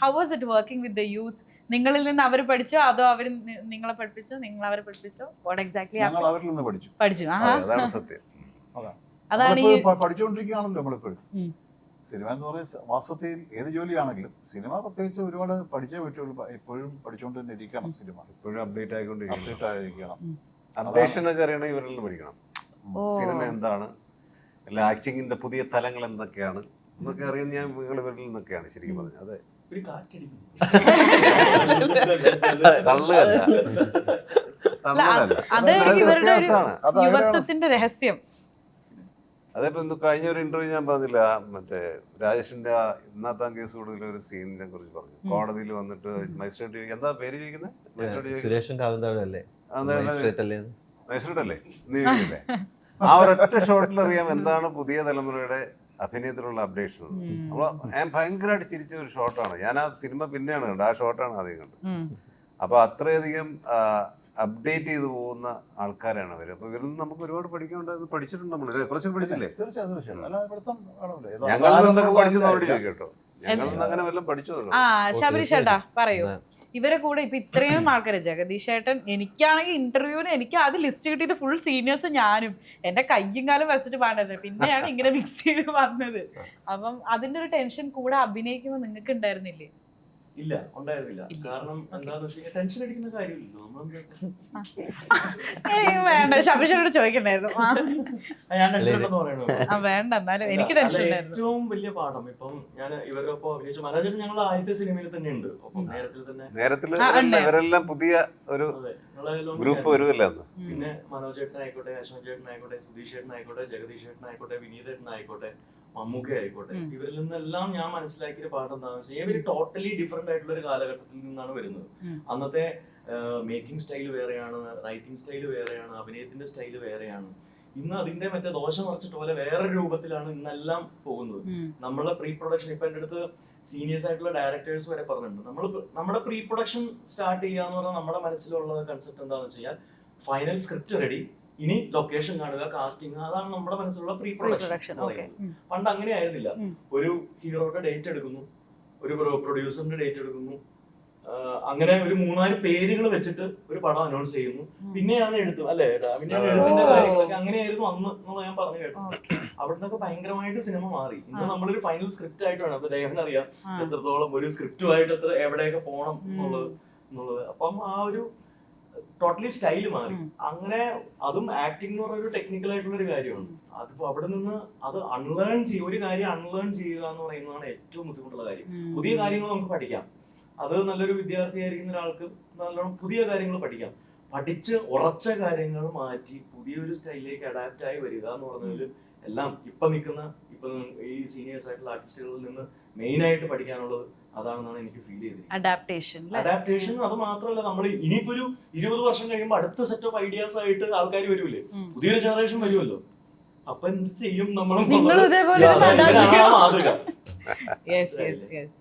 How was it working with the youth നിങ്ങളിൽ നിന്ന് അവർ പഠിച്ചോ? അതോ അവർ നിങ്ങളെ പഠിപ്പിച്ചോ? നിങ്ങൾ അവരെ പഠിപ്പിച്ചോ? വാട്ട് എക്സാക്ട്ലി ഞങ്ങൾ അവരിൽ നിന്ന് പഠിച്ചു. അതാണ് ഈ പഠിച്ചുകൊണ്ടിരിക്കുകയാണല്ലോ നമ്മളിപ്പോഴും. സിനിമ എന്ന് പറയുന്നത് വാസ്തവത്തിൽ ഏത് ജോലിയാണെങ്കിലും സിനിമ പ്രത്യേകിച്ച് ഒരുപാട് പഠിച്ചേ പറ്റുള്ളൂ. എപ്പോഴും പഠിച്ചുകൊണ്ട് തന്നെ ഇരിക്കണം സിനിമ. എപ്പോഴും അപ്ഡേറ്റ് ആയിക്കൊണ്ട് അപ്ഡേറ്റ് ആയിരിക്കണം. അപ്ഡേഷൻ ഒക്കെ അറിയണമെങ്കിൽ ഇവരിൽ നിന്ന് പഠിക്കണം. സിനിമ എന്താണ്? അല്ല ആക്ടിങ്ങിന്റെ പുതിയ തലങ്ങൾ എന്തൊക്കെയാണ്? എന്നൊക്കെ അറിയുന്ന ഞാൻ നിങ്ങൾ ഇവരിൽ നിന്നൊക്കെയാണ് ശരിക്കും പറഞ്ഞത്. അതെ. ഒരു അല്ല, അത് ഇവരുടെ യുവത്വത്തിന്റെ രഹസ്യം. അതേപോലെ ഇന്ന് കഴിഞ്ഞ ഒരു ഇന്റർവ്യൂ ഞാൻ പറഞ്ഞില്ല ആ മറ്റേ രാജേഷിന്റെ ആ ഇന്നാത്താം കേസ് കൂടുതൽ ഒരു സീനിനെ കുറിച്ച് പറഞ്ഞു. കോടതിയിൽ വന്നിട്ട് മജിസ്ട്രേറ്റ് എന്താ പേര് ചോദിക്കുന്നത് മജിസ്ട്രേറ്റ് അല്ലേ? ആ ഒരൊറ്റ ഷോട്ടിൽ അറിയാം എന്താണ് പുതിയ തലമുറയുടെ അഭിനയത്തിലുള്ള അപ്ഡേഷൻ നമ്മൾ ഞാൻ ഭയങ്കരമായിട്ട് ചിരിച്ച ഒരു ഷോട്ടാണ് ഞാൻ ആ സിനിമ പിന്നെയാണ് കണ്ടത്. ആ ഷോട്ടാണ് ആദ്യം കണ്ടത്. അപ്പോൾ അപ്പൊ അത്രയധികം അപ്ഡേറ്റ് ചെയ്തു പോകുന്ന ആൾക്കാരാണ് അവർ അപ്പൊ ഇവരിൽ നിന്ന് നമുക്ക് ഒരുപാട് പഠിക്കാനുണ്ടായത് പഠിച്ചിട്ടുണ്ട് നമ്മൾ കുറച്ച് പഠിച്ചില്ലേ? ആൾക്കാരില്ല. ചോദിക്കട്ടോ ഞങ്ങളിൽ നിന്ന് അങ്ങനെ വല്ലതും പഠിച്ചു ആ ശബരി ചേട്ടാ പറയൂ. ഇവരെ കൂടെ ഇപ്പൊ ഇത്രയും ആൾക്കാർ ജഗദീഷ് ഏട്ടൻ എനിക്കാണെങ്കിൽ ഇന്റർവ്യൂവിന് എനിക്ക് അത് ലിസ്റ്റ് കിട്ടിയത് ഫുൾ സീനിയേഴ്സ് ഞാനും. എന്റെ കയ്യും കാലം വെച്ചിട്ട് പാടുന്നത് പിന്നെയാണ് ഇങ്ങനെ മിക്സ് ചെയ്ത് വന്നത്. അപ്പം അതിന്റെ ഒരു ടെൻഷൻ കൂടെ അഭിനയിക്കുമ്പോൾ നിങ്ങൾക്ക് ഉണ്ടായിരുന്നില്ലേ? ഇല്ല ഉണ്ടായിരുന്നില്ല. കാരണം എന്താന്ന് വെച്ച് ടെൻഷൻ അടിക്കുന്ന കാര്യമില്ലല്ലോ നമ്മളെന്താ വേണ്ട ചേട്ടനോട് ചോദിക്കണ്ടായിരുന്നു. വേണ്ട എന്നാലും എനിക്ക് ടെൻഷൻ ഏറ്റവും വലിയ പാഠം ഇപ്പം ഞാൻ ഇവരുടെ ഒപ്പം അഭിനയിച്ചു മനോജൻ ഞങ്ങൾ ആദ്യത്തെ സിനിമയിൽ തന്നെ ഉണ്ട്. നേരത്തിൽ തന്നെ നേരത്തിൽ ഇവരെല്ലാം പുതിയ ഒരു ഗ്രൂപ്പ് വരുമല്ലോ. പിന്നെ മനോജ് ചേട്ടനായിക്കോട്ടെ അശോക് ചേട്ടനായിക്കോട്ടെ സുധീഷ് ചേട്ടനായിക്കോട്ടെ ജഗദീഷ് ചേട്ടനായിക്കോട്ടെ വിനീത് ചേട്ടനായിക്കോട്ടെ മമ്മൂക്ക ആയിക്കോട്ടെ. ഇവരിൽ നിന്നെല്ലാം ഞാൻ മനസ്സിലാക്കിയ പാട്ട് എന്താണെന്ന് വെച്ചാൽ ഇവർ ടോട്ടലി ഡിഫറെന്റ് ആയിട്ടുള്ള ഒരു കാലഘട്ടത്തിൽ നിന്നാണ് വരുന്നത്. അന്നത്തെ മേക്കിംഗ് സ്റ്റൈൽ വേറെയാണ് റൈറ്റിംഗ് സ്റ്റൈൽ വേറെയാണ് അഭിനയത്തിന്റെ സ്റ്റൈൽ വേറെയാണ്. ഇന്ന് അതിന്റെ മറ്റേ ദോഷം മറിച്ചിട്ട് പോലെ വേറെ രൂപത്തിലാണ് ഇന്നെല്ലാം പോകുന്നത്. നമ്മളെ പ്രീ പ്രൊഡക്ഷൻ ഇപ്പൊ എന്റെ അടുത്ത് സീനിയേഴ്സ് ആയിട്ടുള്ള ഡയറക്ടേഴ്സ് വരെ പറഞ്ഞിട്ടുണ്ട്. നമ്മൾ നമ്മുടെ പ്രീ പ്രൊഡക്ഷൻ സ്റ്റാർട്ട് ചെയ്യാന്ന് പറഞ്ഞാൽ നമ്മുടെ മനസ്സിലുള്ള കൺസെപ്റ്റ് എന്താണെന്ന് വെച്ച് കഴിഞ്ഞാൽ ഫൈനൽ സ്ക്രിപ്റ്റ് റെഡി ഇനി ലൊക്കേഷൻ കാണുക കാസ്റ്റിംഗ് അതാണ് നമ്മുടെ മനസ്സിലുള്ള പ്രീ പ്രൊഡക്ഷൻ പണ്ട് അങ്ങനെ ആയിരുന്നില്ല. ഒരു ഹീറോയുടെ ഡേറ്റ് എടുക്കുന്നു ഒരു പ്രൊഡ്യൂസറിന്റെ ഡേറ്റ് എടുക്കുന്നു. അങ്ങനെ ഒരു മൂന്നാൽ പേരുകൾ വെച്ചിട്ട് ഒരു പടം അനൗൺസ് ചെയ്യുന്നു. പിന്നെയാണ് എഴുത്ത് അല്ലേ? എഴുത്തിന്റെ കാര്യങ്ങളൊക്കെ അങ്ങനെയായിരുന്നു അന്ന് എന്നുള്ള ഞാൻ പറഞ്ഞു കേട്ടു. അവിടെ നിന്നൊക്കെ ഭയങ്കരമായിട്ട് സിനിമ മാറി. ഇന്ന്. നമ്മളൊരു ഫൈനൽ സ്ക്രിപ്റ്റ് ആയിട്ടാണ്. അപ്പൊ ദേഹം അറിയാം. എത്രത്തോളം ഒരു സ്ക്രിപ്റ്റുമായിട്ട് എത്ര എവിടെയൊക്കെ പോകണം എന്നുള്ളത് എന്നുള്ളത്. അപ്പം ആ ഒരു ടോട്ടലി സ്റ്റൈൽ മാറി. അങ്ങനെ അതും ആക്ടിംഗ് എന്ന് പറഞ്ഞ ഒരു ടെക്നിക്കൽ ആയിട്ടുള്ള ഒരു കാര്യമാണ്. അതിപ്പോ അവിടെ നിന്ന് അത് അൺലേൺ ചെയ്യുക ഒരു കാര്യം അൺലേൺ ചെയ്യുക എന്ന് പറയുന്നതാണ് ഏറ്റവും ബുദ്ധിമുട്ടുള്ള കാര്യം. പുതിയ കാര്യങ്ങൾ നമുക്ക് പഠിക്കാം. അത് നല്ലൊരു വിദ്യാർത്ഥിയായിരിക്കുന്ന ഒരാൾക്ക് നല്ലോണം പുതിയ കാര്യങ്ങൾ പഠിക്കാം. പഠിച്ച് ഉറച്ച കാര്യങ്ങൾ മാറ്റി പുതിയൊരു സ്റ്റൈലിലേക്ക് അഡാപ്റ്റ് ആയി വരിക എന്ന് പറഞ്ഞതിൽ എല്ലാം ഇപ്പൊ നിൽക്കുന്ന ഇപ്പൊ ഈ സീനിയേഴ്സ് ആയിട്ടുള്ള ആർട്ടിസ്റ്റുകളിൽ നിന്ന് മെയിൻ ആയിട്ട് പഠിക്കാനുള്ളത് അതാണെന്നാണ് എനിക്ക് ഫീൽ ചെയ്തത് അഡാപ്റ്റേഷൻ അഡാപ്റ്റേഷൻ അത് മാത്രമല്ല നമ്മൾ ഇനിയിപ്പോ ഒരു ഇരുപത് വർഷം കഴിയുമ്പോൾ അടുത്ത സെറ്റ് ഓഫ് ഐഡിയാസ് ആയിട്ട് ആൾക്കാർ വരുമല്ലേ ഉം. പുതിയൊരു ജനറേഷൻ വരുമല്ലോ അപ്പൊ എന്ത് ചെയ്യും നമ്മൾ ഇതേപോലെ മാതൃക. Yes yes yes